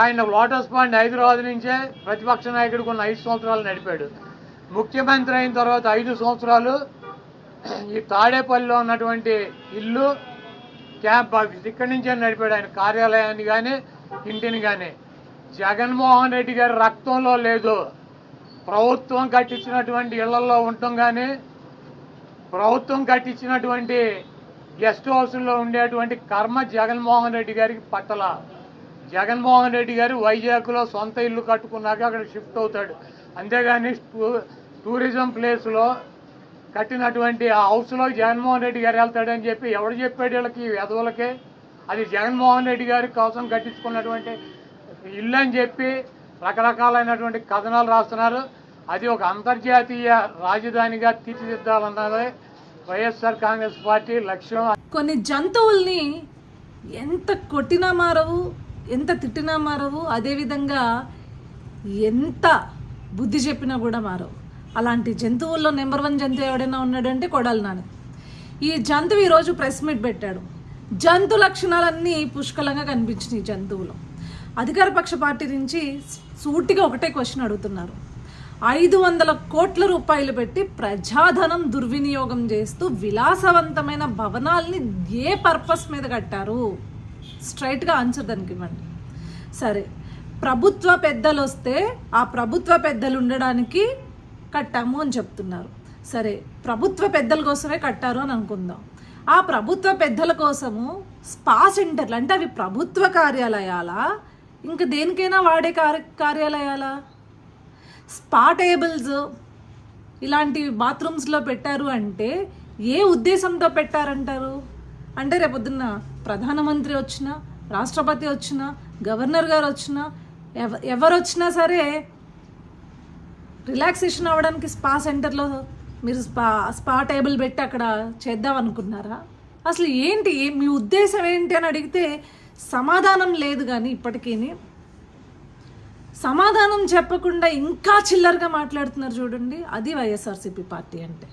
ఆయన lotus pond Hyderabad నుంచే ప్రతిపక్ష నాయకుడికి ఉన్న ఐదు సంవత్సరాలు నడిపాడు. ముఖ్యమంత్రి అయిన తర్వాత ఐదు సంవత్సరాలు ఈ తాడేపల్లిలో ఉన్నటువంటి ఇల్లు క్యాంప్ ఆఫీస్ ఇక్కడి నుంచే నడిపాడు ఆయన కార్యాలయాన్ని కానీ ఇంటిని కానీ జగన్మోహన్ రెడ్డి గారి రక్తంలో లేదు. ప్రభుత్వం కట్టించినటువంటి ఇళ్ళలో ఉండటం కానీ ప్రభుత్వం కట్టించినటువంటి గెస్ట్ హౌస్లో ఉండేటువంటి కర్మ జగన్మోహన్ రెడ్డి గారికి పట్టల. జగన్మోహన్ రెడ్డి గారు వైజాగ్లో సొంత ఇల్లు కట్టుకున్నాక అక్కడ షిఫ్ట్ అవుతాడు. అంతేగాని టూ- టూరిజం ప్లేస్లో కట్టినటువంటి ఆ హౌస్లో జగన్మోహన్ రెడ్డి గారు వెళ్తాడని చెప్పి ఎవడు చెప్పాడు వీళ్ళకి వెధవులకే అది జగన్మోహన్ రెడ్డి గారి కోసం కట్టించుకున్నటువంటి ఇల్లు అని చెప్పి రకరకాలైనటువంటి కథనాలు రాస్తున్నారు. అది ఒక అంతర్జాతీయ రాజధానిగా తీర్చిదిద్దాలన్నది వైఎస్ఆర్ కాంగ్రెస్ పార్టీ లక్ష్యం. కొన్ని జంతువుల్ని ఎంత కొట్టినా మారవు ఎంత తిట్టినా మారవు అదేవిధంగా ఎంత బుద్ధి చెప్పినా కూడా మారవు. అలాంటి జంతువుల్లో నెంబర్ వన్ జంతువు ఎవడైనా ఉన్నాడంటే కొడాలి నాని. ఈ జంతువు ఈరోజు ప్రెస్ మీట్ పెట్టాడు. జంతు లక్షణాలన్నీ పుష్కలంగా కనిపించినాయి జంతువులు జంతువులో. అధికార పక్ష పార్టీ నుంచి సూటిగా ఒకటే క్వశ్చన్ అడుగుతున్నారు. ఐదు వందల కోట్ల రూపాయలు పెట్టి ప్రజాధనం దుర్వినియోగం చేస్తూ విలాసవంతమైన భవనాల్ని ఏ పర్పస్ మీద కట్టారు? స్ట్రైట్గా ఆన్సర్ దానికి ఇవ్వండి సరే ప్రభుత్వ పెద్దలు వస్తే ఆ ప్రభుత్వ పెద్దలు ఉండడానికి కట్టాము అని చెప్తున్నారు. సరే ప్రభుత్వ పెద్దల కోసమే కట్టారు అని అనుకుందాం. ఆ ప్రభుత్వ పెద్దల కోసము స్పా సెంటర్లు అంటే అవి ప్రభుత్వ కార్యాలయాలా? ఇంకా దేనికైనా వాడే కార్య కార్యాలయాలా? స్పా టేబుల్స్ ఇలాంటి బాత్రూమ్స్లో పెట్టారు అంటే ఏ ఉద్దేశంతో పెట్టారంటారు? అంటే రేపొద్దున్న ప్రధానమంత్రి వచ్చినా రాష్ట్రపతి వచ్చినా గవర్నర్ గారు వచ్చినా ఎవ ఎవరు వచ్చినా సరే రిలాక్సేషన్ అవ్వడానికి స్పా సెంటర్లో మీరు స్పా స్పా టేబుల్ పెట్టి అక్కడ చేద్దాం అనుకున్నారా అసలు ఏంటి? మీ ఉద్దేశం ఏంటి అని అడిగితే సమాధానం లేదు కానీ ఇప్పటికీ సమాధానం చెప్పకుండా ఇంకా చిల్లరగా మాట్లాడుతున్నారు చూడండి. అది వైఎస్ఆర్సీపీ పార్టీ అంటే.